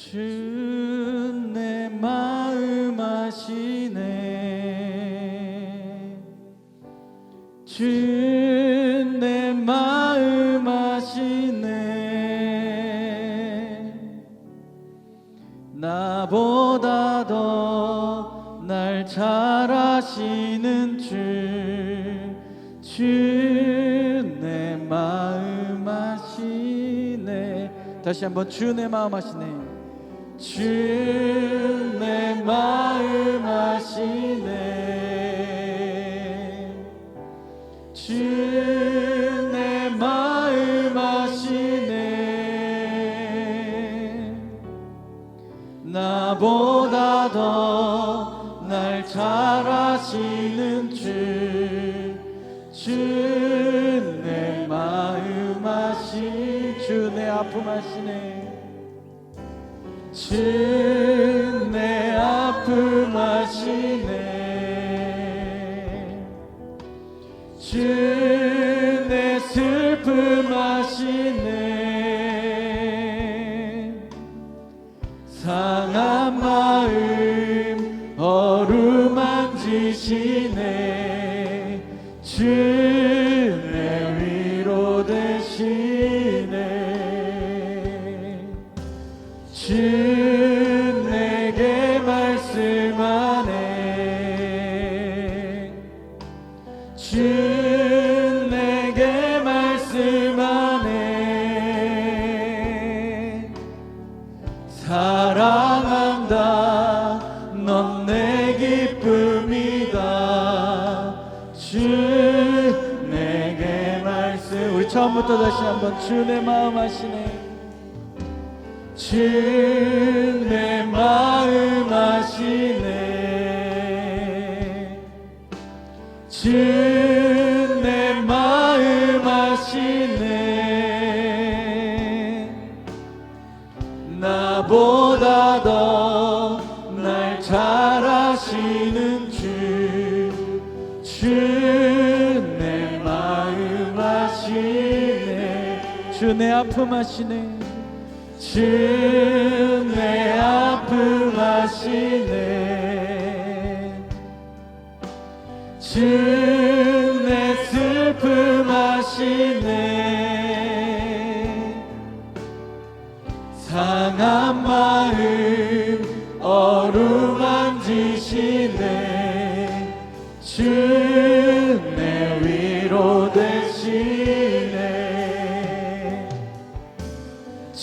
주내 마음 아시네. 주내 마음 아시네. 나보다 더 날 잘 아시는 주 주 내 마음 아시네. 다시 한번 주 내 마음 아시네 주내 마 주 처음부터 다시 한번 주 내 마음 하시네. 주 내 마음 하시네. 주 아시네, 주 내 아픔 아시네, 주 내 아픔 아시네, 주 내 슬픔 아시네. 상한 마음 어루만지시네. 주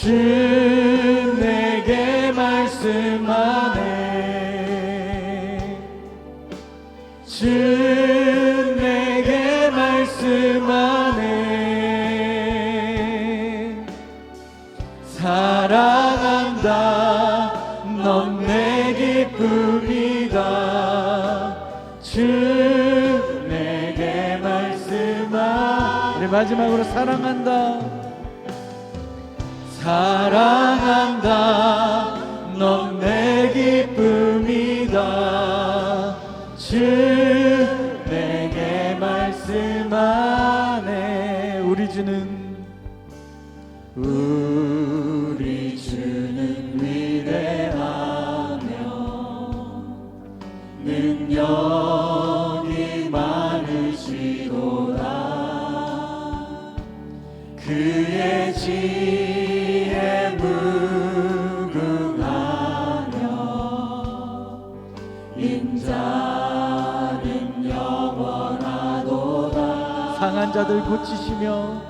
주 내게 말씀하네. 주 내게 말씀하네. 사랑한다 넌 내 기쁨이다. 주 내게 말씀하 우리 마지막으로 사랑한다 사랑한다. 넌 내 기쁨이다. 주 내게 말씀하네. 우리 주는 우리 자들 고치시며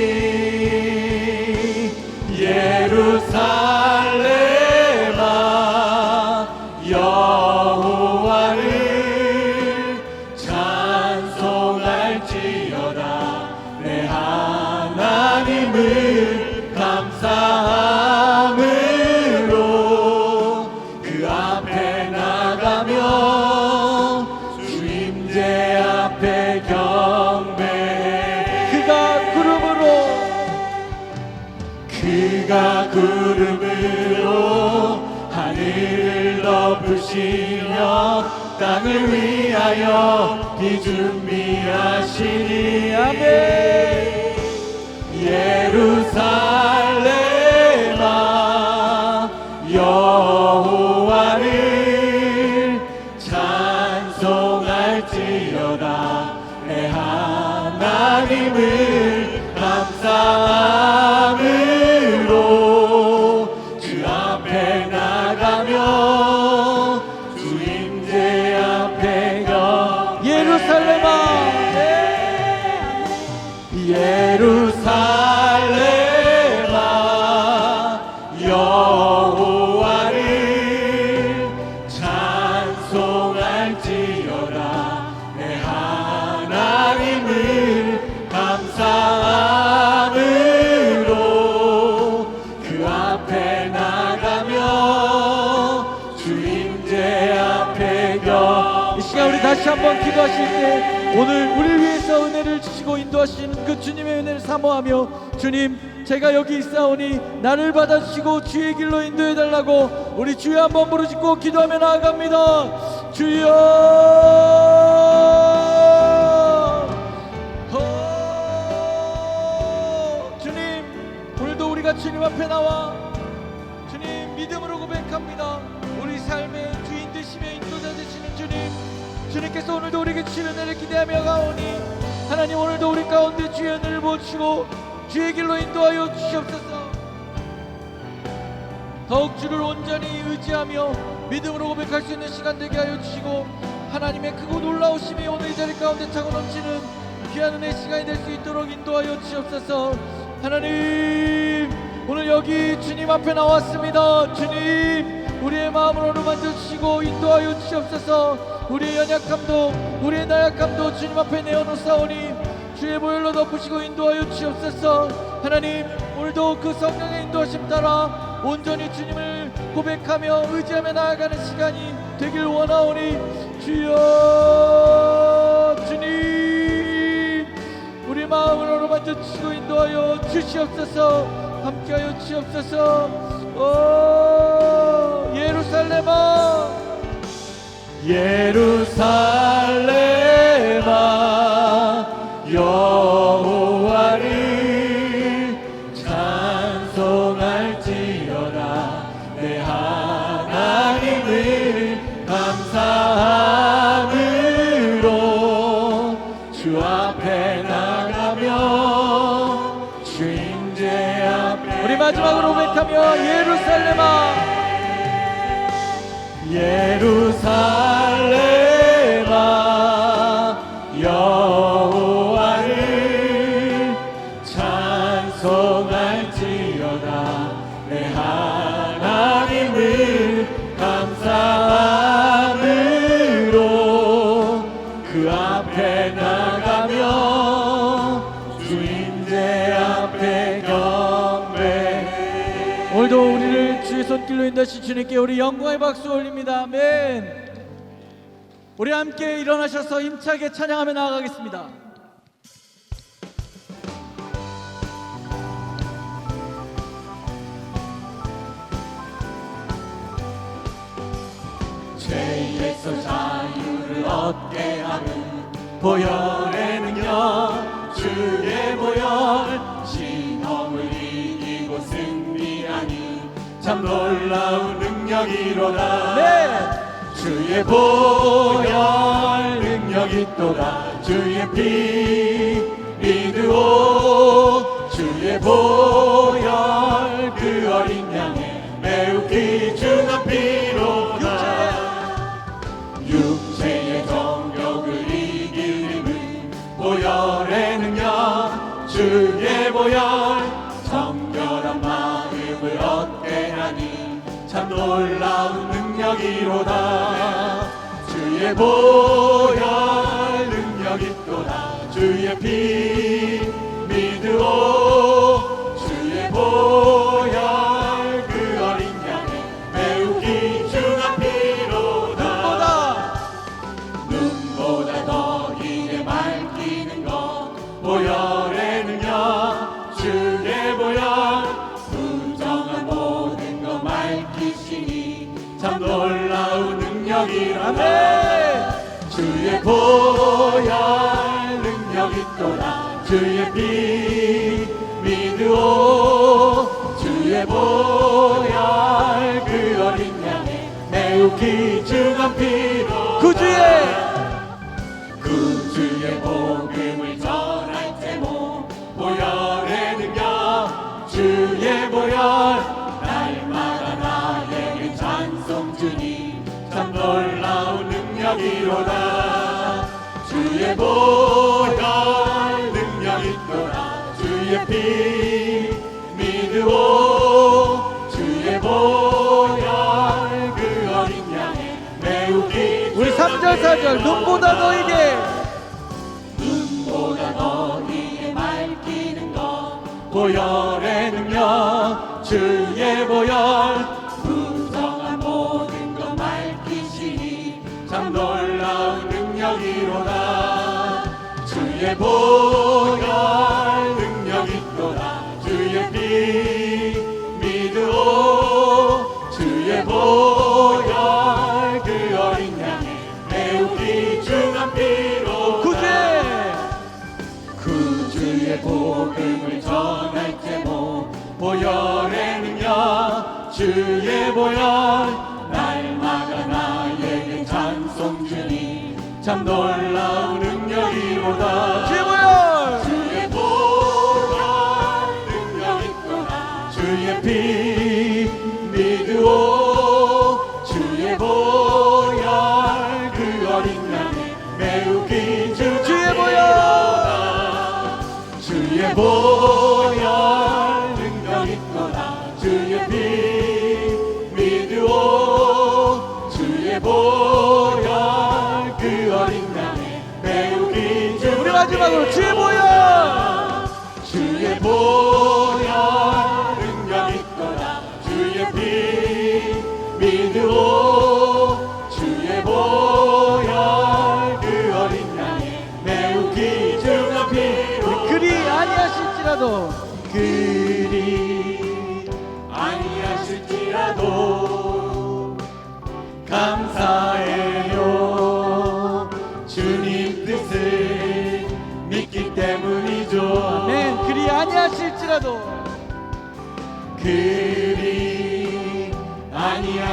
하늘을 덮으시며 땅을 위하여 비 준비하시니 아멘. 예루살렘 기도하실 때 오늘 우리를 위해서 은혜를 주시고 인도하시는 그 주님의 은혜를 사모하며 주님 제가 여기 있사오니 나를 받아주시고 주의 길로 인도해 달라고 우리 주여 한번 부르짖고 기도하며 나아갑니다. 주여. 어, 주님 오늘도 우리가 주님 앞에 나와 주님께서 오늘도 우리에게 주시는 은혜를 기대하며 가오니 하나님 오늘도 우리 가운데 주의 은혜를 보시고 주의 길로 인도하여 주시옵소서. 더욱 주를 온전히 의지하며 믿음으로 고백할 수 있는 시간 되게 하여 주시고 하나님의 크고 놀라우심이 오늘 이 자리 가운데 차고 넘치는 귀한 은혜 시간이 될 수 있도록 인도하여 주시옵소서. 하나님 오늘 여기 주님 앞에 나왔습니다. 주님 우리의 마음을 오늘 만져 주시고 인도하여 주시옵소서. 우리의 연약함도 우리의 나약함도 주님 앞에 내어놓사오니 주의 보혈로 덮으시고 인도하여 주시옵소서. 하나님 오늘도 그 성령의 인도하심 따라 온전히 주님을 고백하며 의지하며 나아가는 시간이 되길 원하오니 주여 주님 우리 마음을 어루만져 주시고 인도하여 주시옵소서. 함께하여 주시옵소서. 오 예루살렘아 예루살렘아 여호와를 찬송할지어다. 내 하나님을 감사함으로 주 앞에 나가며 주 인재 앞 우리 마지막으로 고백하며 예루살렘아. 손길로 인도하신 주님께 우리 영광의 박수 올립니다. 아멘. 우리 함께 일어나셔서 힘차게 찬양하며 나아가겠습니다. 죄에서 자유를 얻게 하는 보혈의 능력 주의 보혈 참 놀라운 능력이로다 네. 주의 보혈 능력이 또다. 주의 피 믿으오. 주의 보혈 그 어린 양의 매우 귀중한 피로다. 육체의 정욕을 이기는 보혈의 능력. 주의 보혈 놀라운 능력이로다. 주의 보혈 능력이 또다. 주의 피 믿으오 주의 피 믿으오. 주의 보혈 그 어린 양의 매우 귀중 4절 눈보다 너에게 눈보다 너희에 맑히는 것. 보혈의 능력 주의 보혈 부정한 모든 것 맑히시니 참 놀라운 능력이로다. 주의 보혈 보혈 날마다 나에게 찬송 주니 참 놀라운 능력이로다. 주의 보혈! 주의 보혈 능력이 또다. 주의 피 믿으오. 주의 보혈 그 어린 양의 매우 귀중 주의 보혈! 주의 보혈 능력이 또다. 주의 피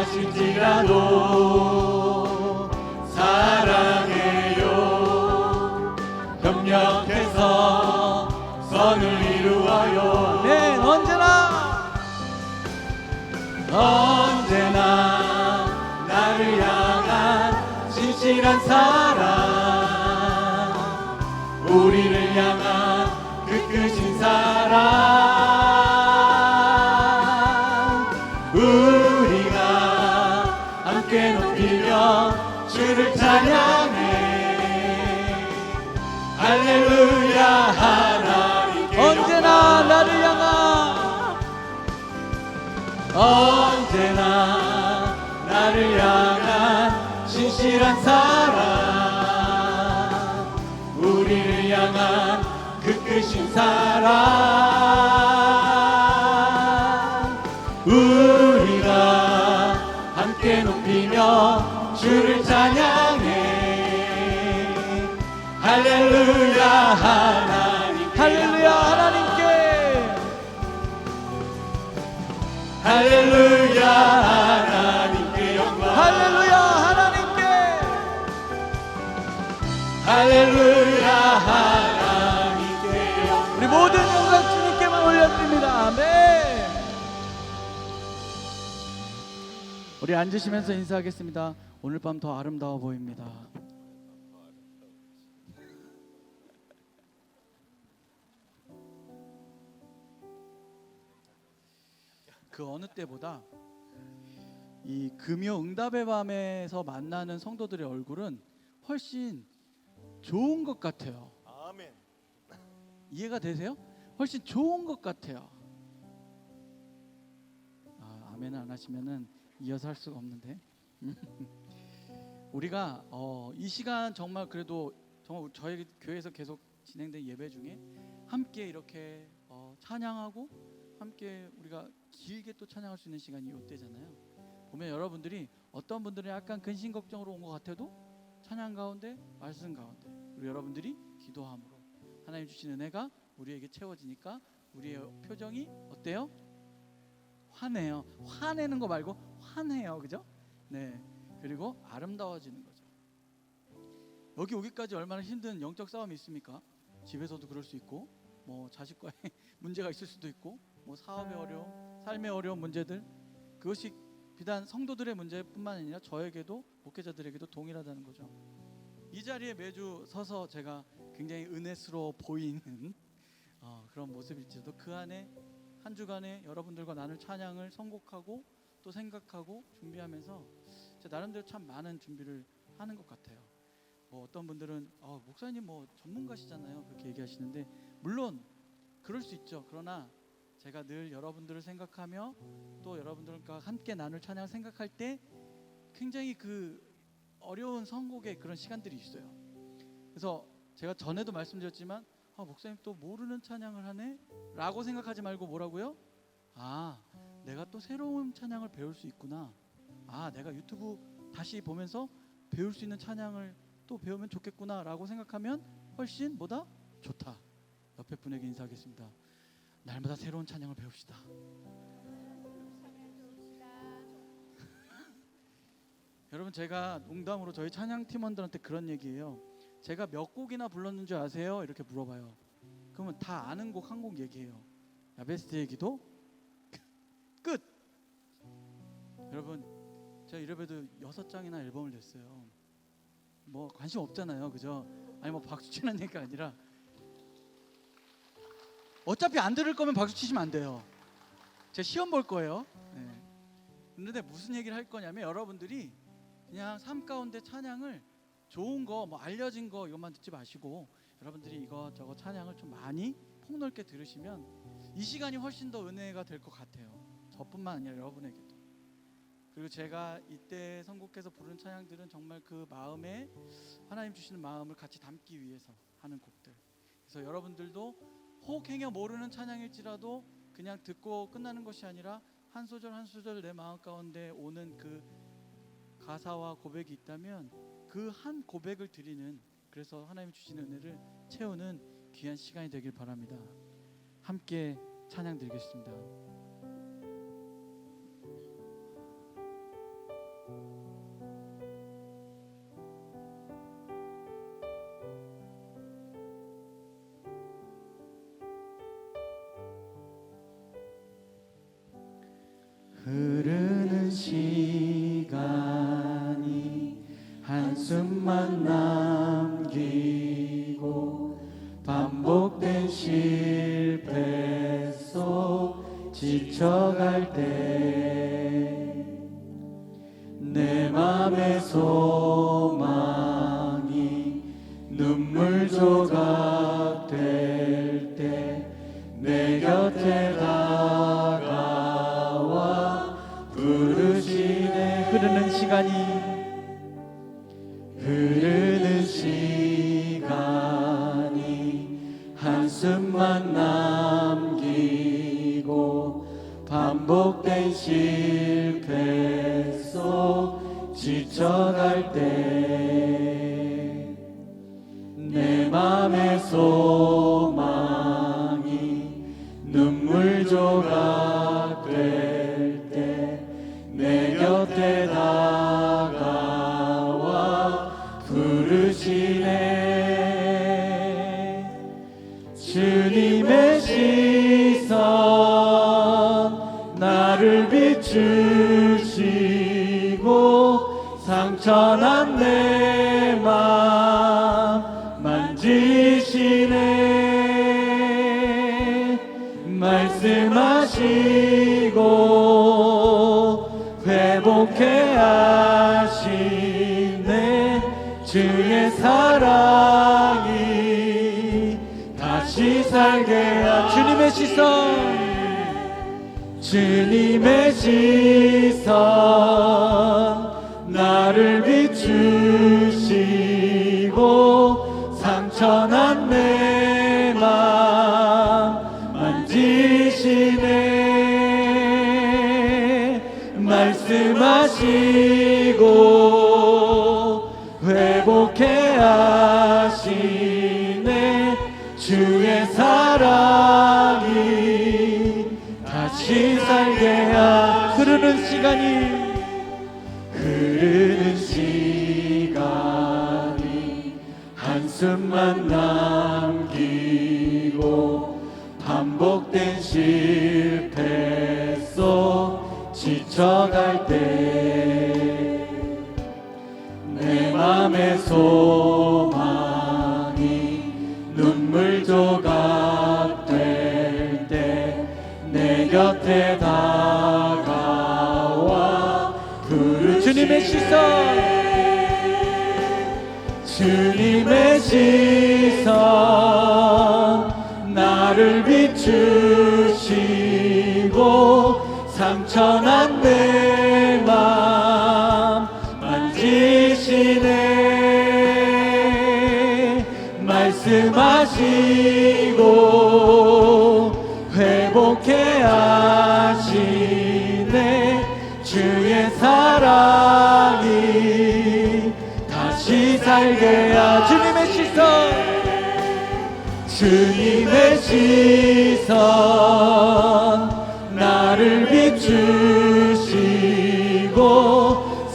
하실지라도 사랑해요. 협력해서 선을 이루어요. 네 언제나. 언제나 나를 향한 진실한 사랑. 우리를 향한 그 끝인 사랑. 언제나 나를 향한 진실한 사랑. 우리를 향한 그 끝인 사랑. 우리가 함께 높이며 주를 찬양해. 할렐루야 하나 할렐루야 하나님께 영광. 할렐루야 하나님께. 할렐루야 하나님께 영광. 우리 모든 영광 주님께만 올려드립니다. 아멘. 우리 앉으시면서 인사하겠습니다. 오늘 밤 더 아름다워 보입니다 그 어느 때보다 이 금요 응답의 밤에서 만나는 성도들의 얼굴은 훨씬 좋은 것 같아요. 아멘 이해가 되세요? 훨씬 좋은 것 같아요. 아, 아멘 안 하시면은 이어서 할 수가 없는데. 우리가 어, 이 시간 정말 그래도 정말 저희 교회에서 계속 진행된 예배 중에 함께 이렇게 어, 찬양하고 함께 우리가 길게 또 찬양할 수 있는 시간이 이때잖아요. 보면 여러분들이 어떤 분들은 약간 근심 걱정으로 온 것 같아도 찬양 가운데 말씀 가운데 우리 여러분들이 기도함으로 하나님 주신 은혜가 우리에게 채워지니까 우리의 표정이 어때요? 화내요. 화내는 거 말고 화내요. 그죠? 네. 그리고 아름다워지는 거죠. 여기 오기까지 얼마나 힘든 영적 싸움이 있습니까? 집에서도 그럴 수 있고 뭐 자식과의 문제가 있을 수도 있고 뭐 사업의 어려움, 삶의 어려운 문제들 그것이 비단 성도들의 문제뿐만 아니라 저에게도 목회자들에게도 동일하다는 거죠. 이 자리에 매주 서서 제가 굉장히 은혜스러워 보이는 어, 그런 모습일지도 그 안에 한 주간에 여러분들과 나눌 찬양을 선곡하고 또 생각하고 준비하면서 제 나름대로 참 많은 준비를 하는 것 같아요. 뭐 어떤 분들은 어, 목사님 뭐 전문가시잖아요 그렇게 얘기하시는데 물론 그럴 수 있죠. 그러나 제가 늘 여러분들을 생각하며 또 여러분들과 함께 나눌 찬양을 생각할 때 굉장히 그 어려운 선곡의 그런 시간들이 있어요. 그래서 제가 전에도 말씀드렸지만 아, 목사님 또 모르는 찬양을 하네 라고 생각하지 말고 뭐라고요? 아, 내가 또 새로운 찬양을 배울 수 있구나. 아, 내가 유튜브 다시 보면서 배울 수 있는 찬양을 또 배우면 좋겠구나 라고 생각하면 훨씬 뭐다 좋다. 옆에 분에게 인사하겠습니다. 날마다 새로운 찬양을 배웁시다. 여러분 제가 농담으로 저희 찬양 팀원들한테 그런 얘기해요. 제가 몇 곡이나 불렀는 줄 아세요? 이렇게 물어봐요. 그러면 다 아는 곡 한 곡 얘기해요. 야베스트의 기도 끝. 여러분 제가 이래봬도 여섯 장이나 앨범을 냈어요. 뭐 관심 없잖아요, 그죠? 아니 뭐 박수 치는 얘기가 아니라 어차피 안 들을 거면 박수 치시면 안 돼요. 제 시험 볼 거예요. 네. 근데 무슨 얘기를 할 거냐면 여러분들이 그냥 삶 가운데 찬양을 좋은 거, 뭐 알려진 거 이것만 듣지 마시고 여러분들이 이거 저거 찬양을 좀 많이 폭넓게 들으시면 이 시간이 훨씬 더 은혜가 될 것 같아요. 저뿐만 아니라 여러분에게도. 그리고 제가 이때 선곡해서 부르는 찬양들은 정말 그 마음에 하나님 주시는 마음을 같이 담기 위해서 하는 곡들. 그래서 여러분들도 혹 행여 모르는 찬양일지라도 그냥 듣고 끝나는 것이 아니라 한 소절 한 소절 내 마음 가운데 오는 그 가사와 고백이 있다면 그 한 고백을 드리는 그래서 하나님 주시는 은혜를 채우는 귀한 시간이 되길 바랍니다. 함께 찬양 드리겠습니다. 한숨만 남기고 반복된 실패 속 지쳐갈 때 내 맘의 소망이 눈물 조각 될 때 내 곁에 다가와 부르시네. 흐르는 시간이 한숨만 남기고 반복된 실패 속 지쳐갈 때 내 맘의 소망이 눈물 조각 될 시선 주님의 시선 나를 비추시고 상처난 내 맘 만지시네. 말씀하시 곁에 다가와 부르 주님의 시선 주님의 시선 나를 비추시고 상처난 내 살게 하 주님의 시선. 주님의 시선. 나를 비추시고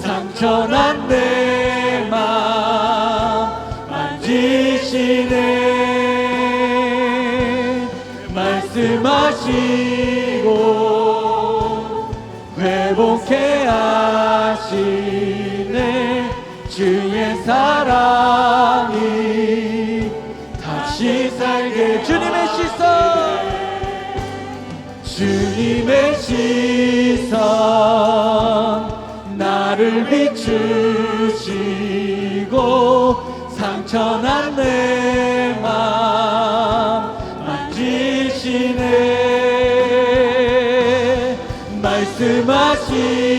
상처난 내맘 만지시네. 말씀하시고 회복해 하시네 사랑이 다시 살게 주님의 시선. 주님의 시선 나를 비추시고 상처난 내 맘 만지시네. 말씀하시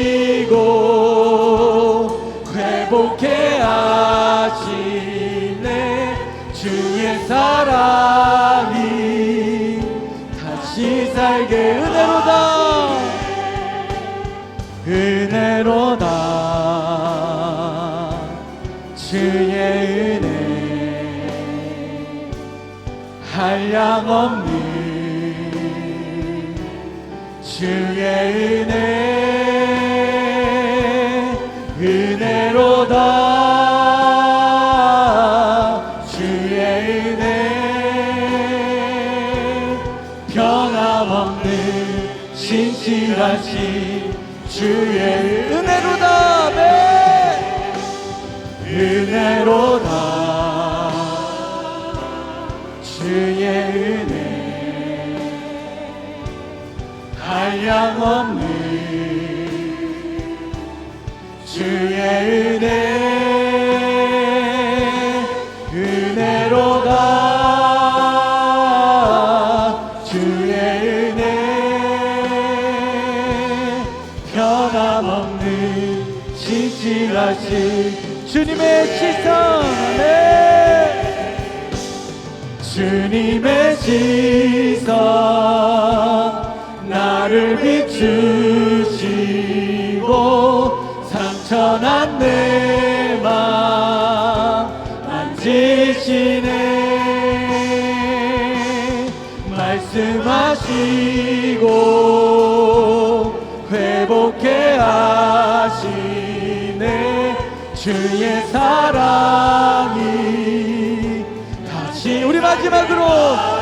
사랑이 다시 살게 은혜로다. 은혜로다 주의 은혜 한량 없는 주의 은혜 주의 은혜로다. 네. 은혜로다. 주의 은혜. 한량없는 주의 은혜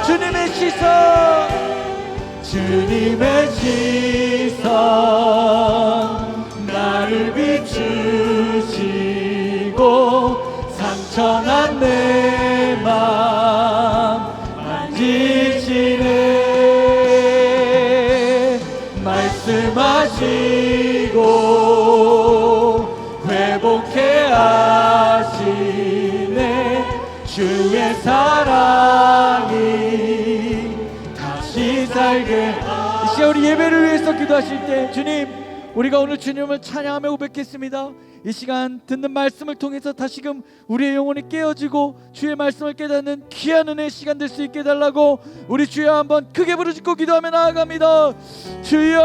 주님의 시선. 주님의 시선 예배를 위해서 기도하실 때 주님 우리가 오늘 주님을 찬양하며 고백했습니다. 이 시간 듣는 말씀을 통해서 다시금 우리의 영혼이 깨어지고 주의 말씀을 깨닫는 귀한 은혜의 시간 될 수 있게 해달라고 우리 주여 한번 크게 부르짖고 기도하며 나아갑니다. 주여